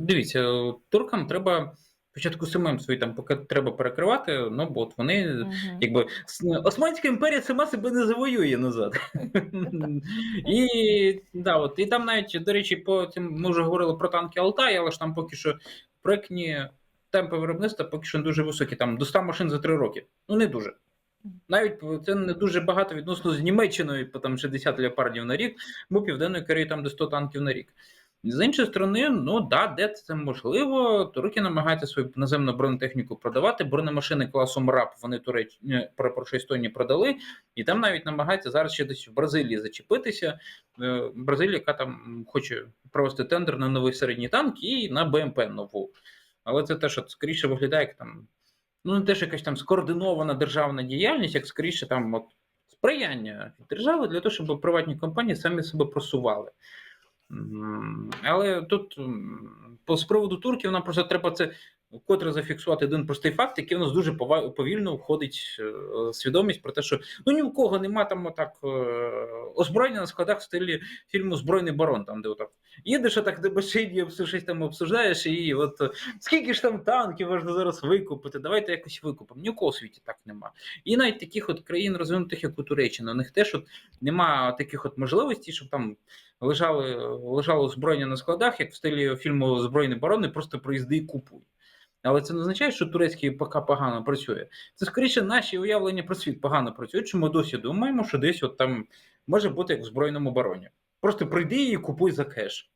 Дивіться, туркам треба спочатку самим свої там поки треба перекривати, ну бо от вони, Мгм. якби Османська імперія сама себе не завоює назад. І да, от і там навіть, до речі, по цим ми вже говорили про танки Алтай, але ж там поки що проектні темпи виробництва поки що не дуже високі. Там до 100 машин за 3 роки. Ну не дуже. Навіть це не дуже багато відносно з Німеччиною, по там 60 леопардів на рік, бо Південної Кореї там до 100 танків на рік. З іншої сторони, ну да, де це можливо, турки намагаються свою наземну бронетехніку продавати. Бронемашини класу МРАП вони туреч... не, перепрошую, Естонії продали, і там навіть намагаються зараз ще десь в Бразилії зачепитися. Е, Бразилія, яка там хоче провести тендер на новий середній танк і на БМП нову. Але це теж от, скоріше виглядає як там, ну не те, що якась там скоординована державна діяльність, як скоріше там от, сприяння держави для того, щоб приватні компанії самі себе просували. Але тут з приводу турків нам просто треба це вкотре зафіксувати один простий факт, який у нас дуже повільно входить е, свідомість про те, що ну ні у кого нема там отак е, озброєння на складах в стилі фільму Збройний барон, там де отак їдеш, отак де башиді, щось там обсуждаєш, і от е, скільки ж там танків можна зараз викупити, давайте якось викупимо. Ні у кого в світі так нема. І навіть таких от країн розвинутих, як у Туреччина, у них теж от нема таких от можливостей, щоб там лежали, лежало озброєння на складах, як в стилі фільму Збройний барон, і просто приїзди і купуй. Але це не означає, що турецький ПК погано працює. Це скоріше наші уявлення про світ погано працюють, що ми досі думаємо, що десь от там може бути як в збройному бароні. Просто прийди і купуй за кеш.